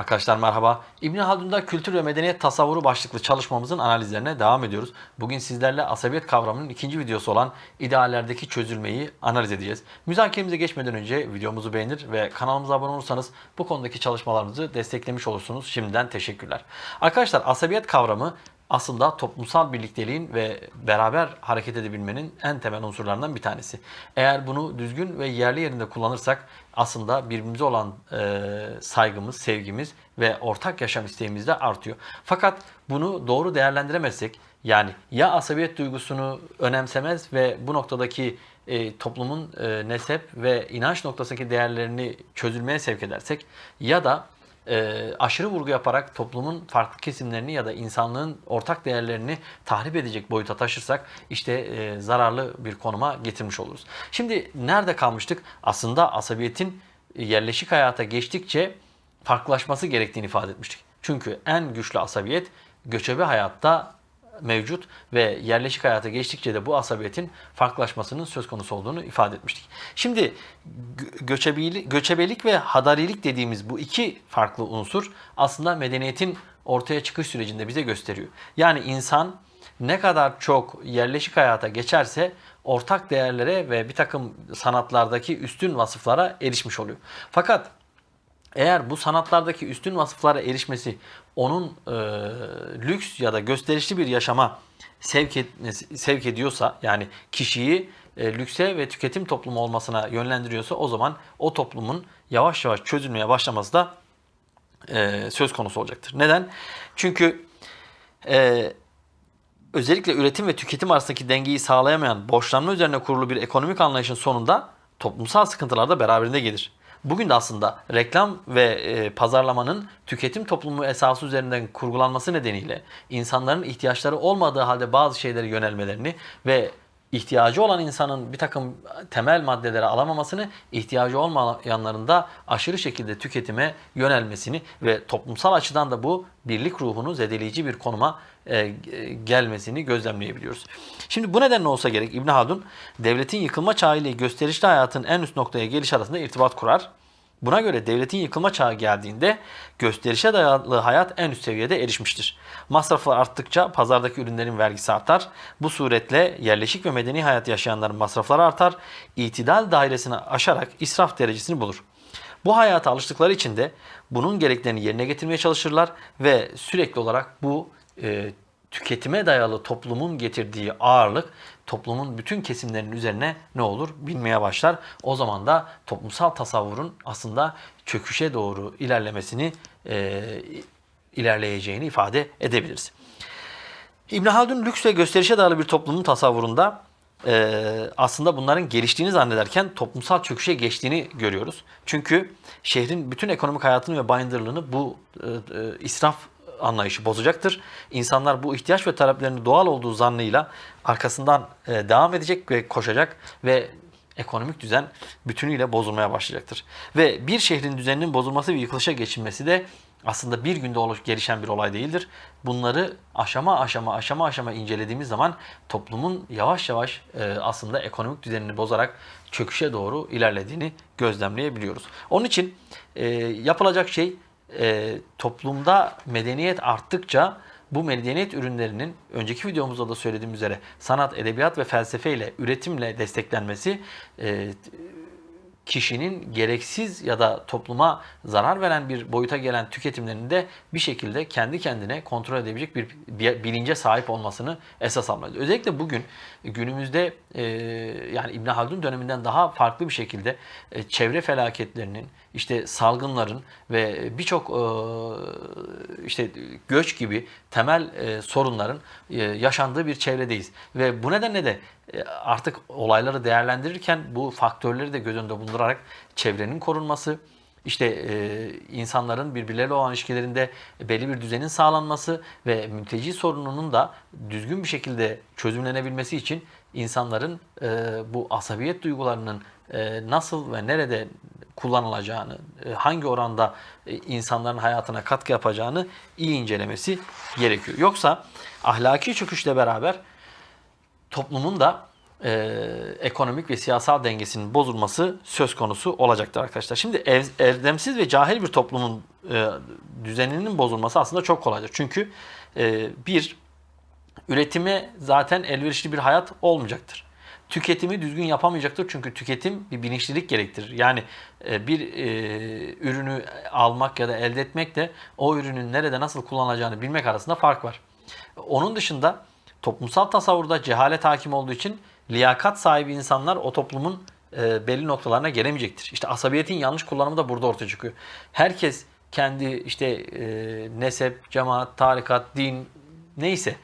Arkadaşlar merhaba. İbn Haldun'da kültür ve medeniyet tasavvuru başlıklı çalışmamızın analizlerine devam ediyoruz. Bugün sizlerle asabiyet kavramının ikinci videosu olan ideallerdeki çözülmeyi analiz edeceğiz. Müzakeremize geçmeden önce videomuzu beğenir ve kanalımıza abone olursanız bu konudaki çalışmalarımızı desteklemiş olursunuz. Şimdiden teşekkürler. Arkadaşlar asabiyet kavramı aslında toplumsal birlikteliğin ve beraber hareket edebilmenin en temel unsurlarından bir tanesi. Eğer bunu düzgün ve yerli yerinde kullanırsak aslında birbirimize olan e, saygımız, sevgimiz ve ortak yaşam isteğimiz de artıyor. Fakat bunu doğru değerlendiremezsek yani ya asabiyet duygusunu önemsemez ve bu noktadaki e, toplumun e, nesep ve inanç noktasındaki değerlerini çözülmeye sevk edersek ya da e, aşırı vurgu yaparak toplumun farklı kesimlerini ya da insanlığın ortak değerlerini tahrip edecek boyuta taşırsak işte e, zararlı bir konuma getirmiş oluruz. Şimdi nerede kalmıştık? Aslında asabiyetin yerleşik hayata geçtikçe farklılaşması gerektiğini ifade etmiştik. Çünkü en güçlü asabiyet göçebe hayatta mevcut ve yerleşik hayata geçtikçe de bu asabiyetin farklılaşmasının söz konusu olduğunu ifade etmiştik. Şimdi gö- göçebelik, göçebelik ve hadarilik dediğimiz bu iki farklı unsur aslında medeniyetin ortaya çıkış sürecinde bize gösteriyor. Yani insan ne kadar çok yerleşik hayata geçerse ortak değerlere ve bir takım sanatlardaki üstün vasıflara erişmiş oluyor. Fakat eğer bu sanatlardaki üstün vasıflara erişmesi onun e, lüks ya da gösterişli bir yaşama sevk, etmesi, sevk ediyorsa yani kişiyi e, lükse ve tüketim toplumu olmasına yönlendiriyorsa o zaman o toplumun yavaş yavaş çözülmeye başlaması da e, söz konusu olacaktır. Neden? Çünkü e, özellikle üretim ve tüketim arasındaki dengeyi sağlayamayan borçlanma üzerine kurulu bir ekonomik anlayışın sonunda toplumsal sıkıntılar da beraberinde gelir. Bugün de aslında reklam ve e, pazarlamanın tüketim toplumu esası üzerinden kurgulanması nedeniyle insanların ihtiyaçları olmadığı halde bazı şeylere yönelmelerini ve ihtiyacı olan insanın bir takım temel maddelere alamamasını, ihtiyacı olmayanların da aşırı şekilde tüketime yönelmesini ve toplumsal açıdan da bu birlik ruhunu zedeleyici bir konuma e, gelmesini gözlemleyebiliyoruz. Şimdi bu nedenle olsa gerek İbn Haldun devletin yıkılma çağı ile gösterişli hayatın en üst noktaya geliş arasında irtibat kurar. Buna göre devletin yıkılma çağı geldiğinde gösterişe dayalı hayat en üst seviyede erişmiştir. Masraflar arttıkça pazardaki ürünlerin vergisi artar. Bu suretle yerleşik ve medeni hayat yaşayanların masrafları artar. İtidal dairesini aşarak israf derecesini bulur. Bu hayata alıştıkları için de bunun gereklerini yerine getirmeye çalışırlar ve sürekli olarak bu e, tüketime dayalı toplumun getirdiği ağırlık toplumun bütün kesimlerinin üzerine ne olur binmeye başlar. O zaman da toplumsal tasavvurun aslında çöküşe doğru ilerlemesini e, ilerleyeceğini ifade edebiliriz. İbn Haldun lüks ve gösterişe dayalı bir toplumun tasavvurunda e, aslında bunların geliştiğini zannederken toplumsal çöküşe geçtiğini görüyoruz. Çünkü şehrin bütün ekonomik hayatını ve bayındırlığını bu e, e, israf anlayışı bozacaktır. İnsanlar bu ihtiyaç ve taleplerini doğal olduğu zannıyla arkasından e, devam edecek ve koşacak ve ekonomik düzen bütünüyle bozulmaya başlayacaktır. Ve bir şehrin düzeninin bozulması ve yıkılışa geçilmesi de aslında bir günde oluş, gelişen bir olay değildir. Bunları aşama aşama aşama aşama incelediğimiz zaman toplumun yavaş yavaş e, aslında ekonomik düzenini bozarak çöküşe doğru ilerlediğini gözlemleyebiliyoruz. Onun için e, yapılacak şey e, toplumda medeniyet arttıkça bu medeniyet ürünlerinin önceki videomuzda da söylediğim üzere sanat, edebiyat ve felsefe ile üretimle desteklenmesi e, kişinin gereksiz ya da topluma zarar veren bir boyuta gelen tüketimlerini de bir şekilde kendi kendine kontrol edebilecek bir bilince sahip olmasını esas almalıyız. Özellikle bugün günümüzde e, yani İbn Haldun döneminden daha farklı bir şekilde e, çevre felaketlerinin, işte salgınların ve birçok e, işte göç gibi temel e, sorunların e, yaşandığı bir çevredeyiz. Ve bu nedenle de e, artık olayları değerlendirirken bu faktörleri de göz önünde bulundurarak çevrenin korunması, işte e, insanların birbirleriyle olan ilişkilerinde belli bir düzenin sağlanması ve mülteci sorununun da düzgün bir şekilde çözümlenebilmesi için insanların e, bu asabiyet duygularının e, nasıl ve nerede kullanılacağını, e, hangi oranda e, insanların hayatına katkı yapacağını iyi incelemesi gerekiyor. Yoksa ahlaki çöküşle beraber toplumun da e, ekonomik ve siyasal dengesinin bozulması söz konusu olacaktır arkadaşlar. Şimdi ev, erdemsiz ve cahil bir toplumun e, düzeninin bozulması aslında çok kolaydır. Çünkü e, bir, üretime zaten elverişli bir hayat olmayacaktır. Tüketimi düzgün yapamayacaktır çünkü tüketim bir bilinçlilik gerektirir. Yani e, bir e, ürünü almak ya da elde etmek de o ürünün nerede nasıl kullanılacağını bilmek arasında fark var. Onun dışında toplumsal tasavvurda cehalet hakim olduğu için liyakat sahibi insanlar o toplumun e, belli noktalarına gelemeyecektir. İşte asabiyetin yanlış kullanımı da burada ortaya çıkıyor. Herkes kendi işte e, nesep, cemaat, tarikat, din neyse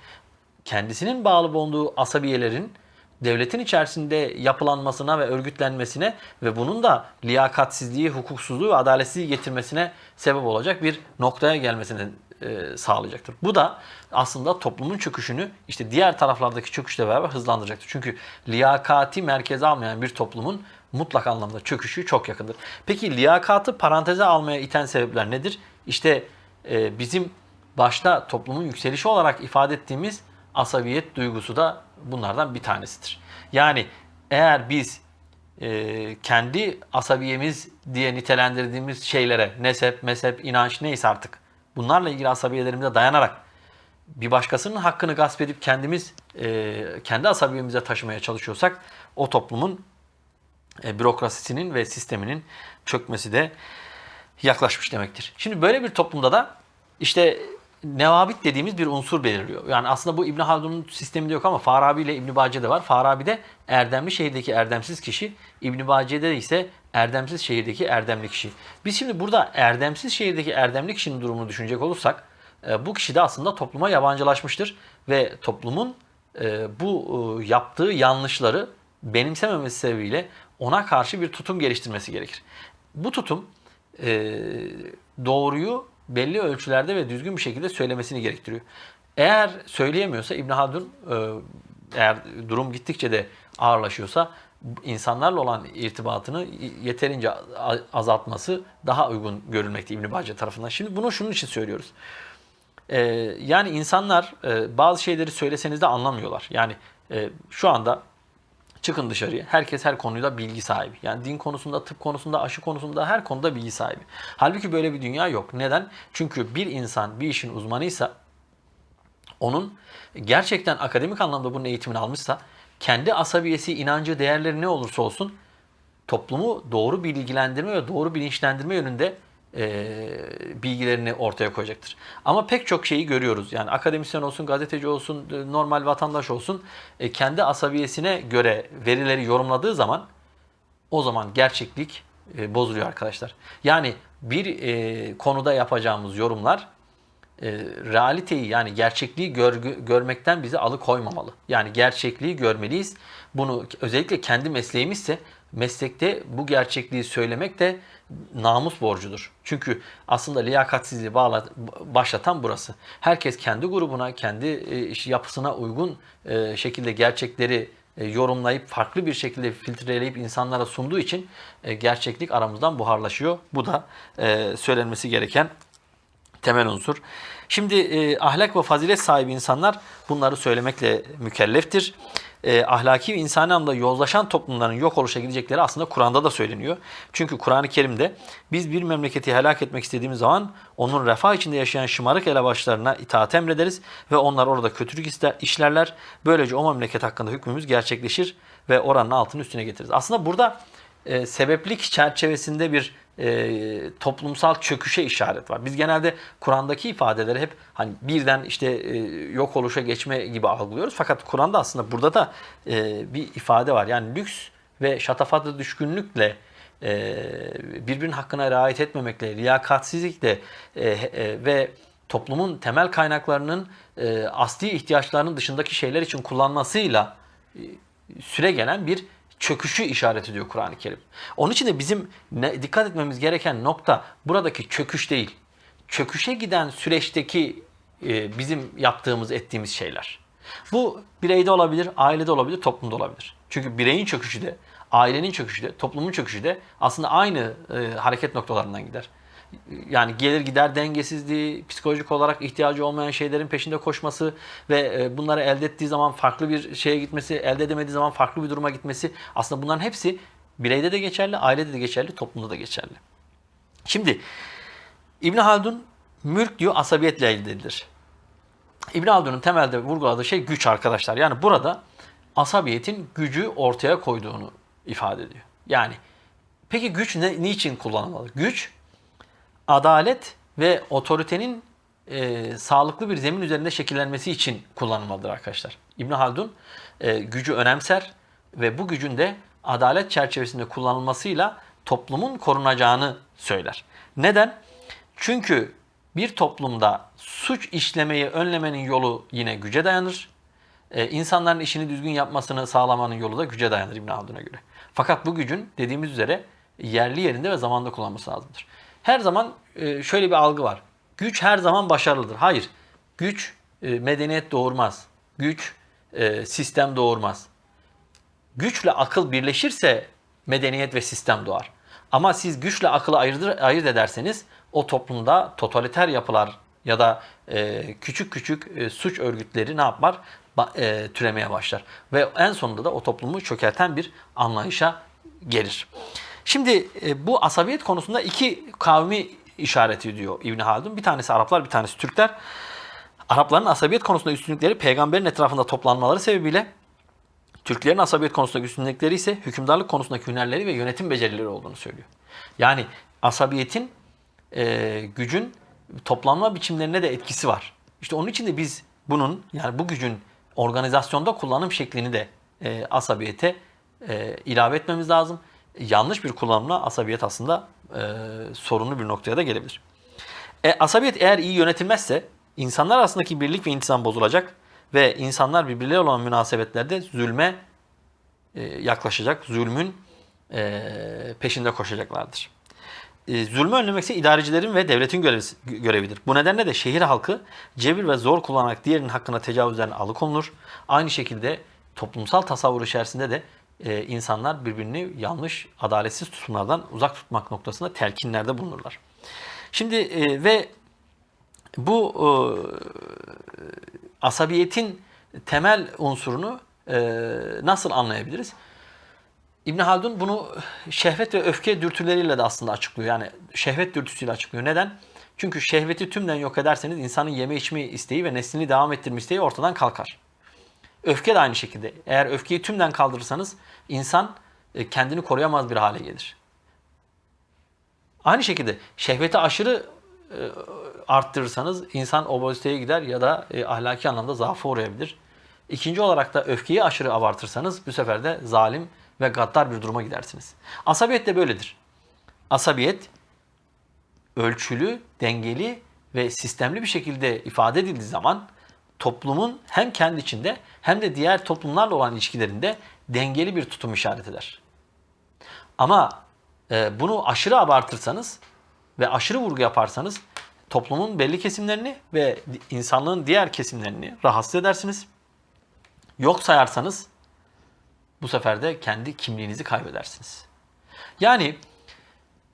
kendisinin bağlı bulunduğu asabiyelerin devletin içerisinde yapılanmasına ve örgütlenmesine ve bunun da liyakatsizliği, hukuksuzluğu ve adaletsizliği getirmesine sebep olacak bir noktaya gelmesini e, sağlayacaktır. Bu da aslında toplumun çöküşünü işte diğer taraflardaki çöküşle beraber hızlandıracaktır. Çünkü liyakati merkeze almayan bir toplumun mutlak anlamda çöküşü çok yakındır. Peki liyakatı paranteze almaya iten sebepler nedir? İşte e, bizim başta toplumun yükselişi olarak ifade ettiğimiz asabiyet duygusu da bunlardan bir tanesidir. Yani eğer biz e, kendi asabiyemiz diye nitelendirdiğimiz şeylere, nesep, mezhep, inanç neyse artık bunlarla ilgili asabiyelerimize dayanarak bir başkasının hakkını gasp edip kendimiz e, kendi asabiyemize taşımaya çalışıyorsak o toplumun e, bürokrasisinin ve sisteminin çökmesi de yaklaşmış demektir. Şimdi böyle bir toplumda da işte nevabit dediğimiz bir unsur belirliyor. Yani aslında bu İbn Haldun'un sisteminde yok ama Farabi ile İbn Bace'de var. Farabi'de erdemli şehirdeki erdemsiz kişi, İbn Bace'de ise erdemsiz şehirdeki erdemli kişi. Biz şimdi burada erdemsiz şehirdeki erdemli kişinin durumunu düşünecek olursak e, bu kişi de aslında topluma yabancılaşmıştır ve toplumun e, bu e, yaptığı yanlışları benimsememesi sebebiyle ona karşı bir tutum geliştirmesi gerekir. Bu tutum doğruyu belli ölçülerde ve düzgün bir şekilde söylemesini gerektiriyor. Eğer söyleyemiyorsa İbn Haldun eğer durum gittikçe de ağırlaşıyorsa insanlarla olan irtibatını yeterince azaltması daha uygun görülmekte İbn Bace tarafından. Şimdi bunu şunun için söylüyoruz. Ee, yani insanlar e, bazı şeyleri söyleseniz de anlamıyorlar. Yani e, şu anda çıkın dışarıya. Herkes her konuyla bilgi sahibi. Yani din konusunda, tıp konusunda, aşı konusunda her konuda bilgi sahibi. Halbuki böyle bir dünya yok. Neden? Çünkü bir insan bir işin uzmanıysa onun gerçekten akademik anlamda bunun eğitimini almışsa kendi asabiyesi, inancı, değerleri ne olursa olsun toplumu doğru bilgilendirme ve doğru bilinçlendirme yönünde e, bilgilerini ortaya koyacaktır. Ama pek çok şeyi görüyoruz. Yani akademisyen olsun, gazeteci olsun, normal vatandaş olsun e, kendi asabiyesine göre verileri yorumladığı zaman o zaman gerçeklik e, bozuluyor arkadaşlar. Yani bir e, konuda yapacağımız yorumlar e, realiteyi yani gerçekliği görgü, görmekten bizi alıkoymamalı. Yani gerçekliği görmeliyiz. Bunu özellikle kendi mesleğimizse meslekte bu gerçekliği söylemek de namus borcudur. Çünkü aslında liyakatsizliği bağla, başlatan burası. Herkes kendi grubuna, kendi e, yapısına uygun e, şekilde gerçekleri e, yorumlayıp farklı bir şekilde filtreleyip insanlara sunduğu için gerçeklik aramızdan buharlaşıyor. Bu da söylenmesi gereken temel unsur. Şimdi e, ahlak ve fazilet sahibi insanlar bunları söylemekle mükelleftir. E, ahlaki ve insani anlamda yozlaşan toplumların yok oluşa gidecekleri aslında Kur'an'da da söyleniyor. Çünkü Kur'an-ı Kerim'de biz bir memleketi helak etmek istediğimiz zaman onun refah içinde yaşayan şımarık elebaşlarına itaat emrederiz ve onlar orada kötülük ister, işlerler. Böylece o memleket hakkında hükmümüz gerçekleşir ve oranın altını üstüne getiririz. Aslında burada e, sebeplik çerçevesinde bir e, toplumsal çöküşe işaret var. Biz genelde Kur'an'daki ifadeleri hep hani birden işte e, yok oluşa geçme gibi algılıyoruz. Fakat Kur'an'da aslında burada da e, bir ifade var. Yani lüks ve şatafatlı düşkünlükle e, birbirinin hakkına riayet etmemekle, liyakatsizlikle e, e, ve toplumun temel kaynaklarının e, asli ihtiyaçlarının dışındaki şeyler için kullanmasıyla e, süre gelen bir çöküşü işaret ediyor Kur'an-ı Kerim. Onun için de bizim ne, dikkat etmemiz gereken nokta buradaki çöküş değil. Çöküşe giden süreçteki e, bizim yaptığımız, ettiğimiz şeyler. Bu bireyde olabilir, ailede olabilir, toplumda olabilir. Çünkü bireyin çöküşü de, ailenin çöküşü de, toplumun çöküşü de aslında aynı e, hareket noktalarından gider. Yani gelir gider dengesizliği, psikolojik olarak ihtiyacı olmayan şeylerin peşinde koşması ve e, bunları elde ettiği zaman farklı bir şeye gitmesi, elde edemediği zaman farklı bir duruma gitmesi aslında bunların hepsi bireyde de geçerli, ailede de geçerli, toplumda da geçerli. Şimdi İbn Haldun mülk diyor asabiyetle elde edilir. İbn Haldun'un temelde vurguladığı şey güç arkadaşlar. Yani burada asabiyetin gücü ortaya koyduğunu ifade ediyor. Yani peki güç ne, niçin kullanılmalı? Güç adalet ve otoritenin e, sağlıklı bir zemin üzerinde şekillenmesi için kullanılmalıdır arkadaşlar. İbn Haldun e, gücü önemser ve bu gücün de adalet çerçevesinde kullanılmasıyla toplumun korunacağını söyler. Neden? Çünkü bir toplumda suç işlemeyi önlemenin yolu yine güce dayanır. Ee, insanların işini düzgün yapmasını sağlamanın yolu da güce dayanır İbn Haldun'a göre. Fakat bu gücün dediğimiz üzere yerli yerinde ve zamanda kullanması lazımdır. Her zaman e, şöyle bir algı var. Güç her zaman başarılıdır. Hayır. Güç e, medeniyet doğurmaz. Güç e, sistem doğurmaz. Güçle akıl birleşirse medeniyet ve sistem doğar. Ama siz güçle akıllı ayırdır, ayırt ederseniz o toplumda totaliter yapılar ya da e, küçük küçük e, suç örgütleri ne yapar? Ba- e, türemeye başlar. Ve en sonunda da o toplumu çökerten bir anlayışa gelir. Şimdi e, bu asabiyet konusunda iki kavmi işaret ediyor İbn Haldun. Bir tanesi Araplar, bir tanesi Türkler. Arapların asabiyet konusunda üstünlükleri peygamberin etrafında toplanmaları sebebiyle Türklerin asabiyet konusundaki üstünlükleri ise hükümdarlık konusundaki hünerleri ve yönetim becerileri olduğunu söylüyor. Yani asabiyetin e, gücün toplanma biçimlerine de etkisi var. İşte onun için de biz bunun yani bu gücün organizasyonda kullanım şeklini de e, asabiyete e, ilave etmemiz lazım. Yanlış bir kullanımla asabiyet aslında e, sorunlu bir noktaya da gelebilir. E, asabiyet eğer iyi yönetilmezse insanlar arasındaki birlik ve intizam bozulacak ve insanlar birbirleriyle olan münasebetlerde zulme e, yaklaşacak, zulmün e, peşinde koşacaklardır. E, zulmü önlemek ise idarecilerin ve devletin görevisi- görevidir. Bu nedenle de şehir halkı cebir ve zor kullanarak diğerinin hakkına tecavüzden alıkonulur. Aynı şekilde toplumsal tasavvur içerisinde de e, insanlar birbirini yanlış, adaletsiz tutumlardan uzak tutmak noktasında telkinlerde bulunurlar. Şimdi e, ve bu e, asabiyetin temel unsurunu e, nasıl anlayabiliriz? İbn Haldun bunu şehvet ve öfke dürtüleriyle de aslında açıklıyor. Yani şehvet dürtüsüyle açıklıyor. Neden? Çünkü şehveti tümden yok ederseniz insanın yeme içme isteği ve neslini devam ettirme isteği ortadan kalkar. Öfke de aynı şekilde. Eğer öfkeyi tümden kaldırırsanız insan e, kendini koruyamaz bir hale gelir. Aynı şekilde şehveti aşırı e, arttırırsanız insan obeziteye gider ya da e, ahlaki anlamda zaafa uğrayabilir. İkinci olarak da öfkeyi aşırı abartırsanız bu sefer de zalim ve gaddar bir duruma gidersiniz. Asabiyet de böyledir. Asabiyet ölçülü, dengeli ve sistemli bir şekilde ifade edildiği zaman toplumun hem kendi içinde hem de diğer toplumlarla olan ilişkilerinde dengeli bir tutum işaret eder. Ama e, bunu aşırı abartırsanız ve aşırı vurgu yaparsanız toplumun belli kesimlerini ve insanlığın diğer kesimlerini rahatsız edersiniz. Yok sayarsanız bu sefer de kendi kimliğinizi kaybedersiniz. Yani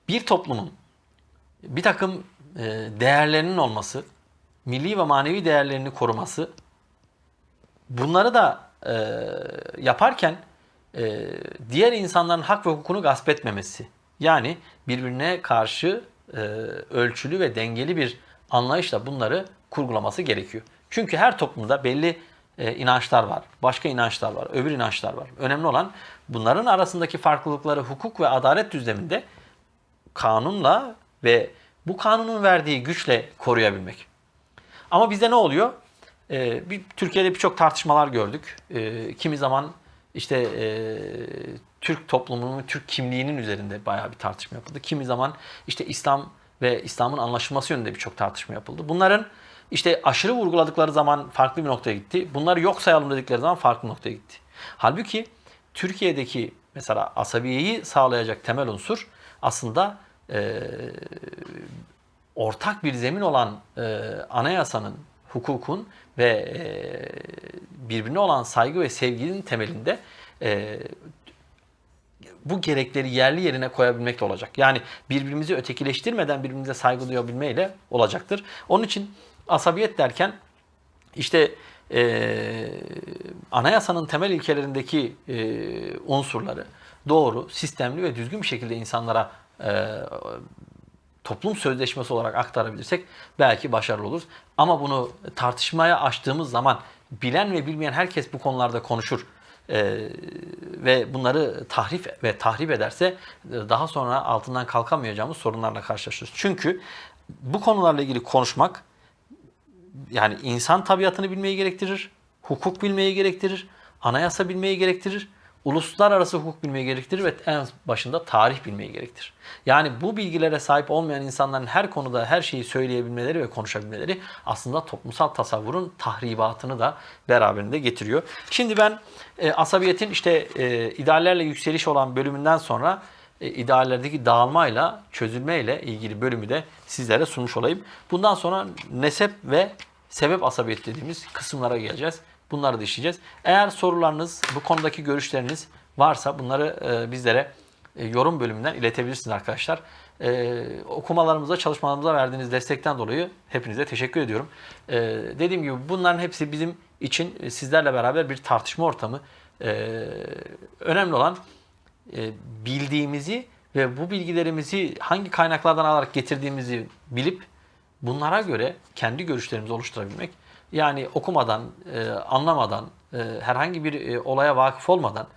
bir toplumun bir takım e, değerlerinin olması, milli ve manevi değerlerini koruması, bunları da e, yaparken e, diğer insanların hak ve hukukunu gasp etmemesi. Yani birbirine karşı e, ölçülü ve dengeli bir anlayışla bunları kurgulaması gerekiyor. Çünkü her toplumda belli e, inançlar var, başka inançlar var, öbür inançlar var. Önemli olan bunların arasındaki farklılıkları hukuk ve adalet düzleminde kanunla ve bu kanunun verdiği güçle koruyabilmek. Ama bizde ne oluyor? Ee, bir, Türkiye'de birçok tartışmalar gördük. Ee, kimi zaman işte e, Türk toplumunun, Türk kimliğinin üzerinde bayağı bir tartışma yapıldı. Kimi zaman işte İslam ve İslam'ın anlaşılması yönünde birçok tartışma yapıldı. Bunların işte aşırı vurguladıkları zaman farklı bir noktaya gitti. Bunları yok sayalım dedikleri zaman farklı noktaya gitti. Halbuki Türkiye'deki mesela asabiyeyi sağlayacak temel unsur aslında e, ortak bir zemin olan e, anayasanın, hukukun ve e, birbirine olan saygı ve sevginin temelinde e, bu gerekleri yerli yerine koyabilmekle olacak. Yani birbirimizi ötekileştirmeden birbirimize saygı duyabilmeyle olacaktır. Onun için asabiyet derken işte eee, anayasanın temel ilkelerindeki eee, unsurları doğru, sistemli ve düzgün bir şekilde insanlara eee, toplum sözleşmesi olarak aktarabilirsek belki başarılı oluruz. Ama bunu tartışmaya açtığımız zaman bilen ve bilmeyen herkes bu konularda konuşur. Ee, ve bunları tahrif ve tahrip ederse e, daha sonra altından kalkamayacağımız sorunlarla karşılaşırız. Çünkü bu konularla ilgili konuşmak yani insan tabiatını bilmeyi gerektirir, hukuk bilmeyi gerektirir, anayasa bilmeyi gerektirir, uluslararası hukuk bilmeyi gerektirir ve en başında tarih bilmeyi gerektirir. Yani bu bilgilere sahip olmayan insanların her konuda her şeyi söyleyebilmeleri ve konuşabilmeleri aslında toplumsal tasavvurun tahribatını da beraberinde getiriyor. Şimdi ben e, asabiyetin işte e, ideallerle yükseliş olan bölümünden sonra e, ideallerdeki dağılmayla, çözülmeyle ilgili bölümü de sizlere sunmuş olayım. Bundan sonra nesep ve sebep asabiyet dediğimiz kısımlara geleceğiz. Bunları da işleyeceğiz. Eğer sorularınız, bu konudaki görüşleriniz varsa bunları e, bizlere e, yorum bölümünden iletebilirsiniz arkadaşlar. E, okumalarımıza, çalışmalarımıza verdiğiniz destekten dolayı hepinize teşekkür ediyorum. Dediğim gibi bunların hepsi bizim için sizlerle beraber bir tartışma ortamı. Önemli olan bildiğimizi ve bu bilgilerimizi hangi kaynaklardan alarak getirdiğimizi bilip bunlara göre kendi görüşlerimizi oluşturabilmek. Yani okumadan, e, anlamadan, e, herhangi bir e, olaya vakıf olmadan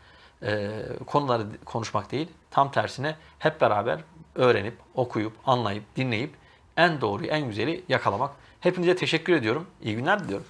e, konuları konuşmak değil, tam tersine hep beraber öğrenip, okuyup, anlayıp, dinleyip en doğruyu, en güzeli yakalamak. Hepinize teşekkür ediyorum. İyi günler diliyorum.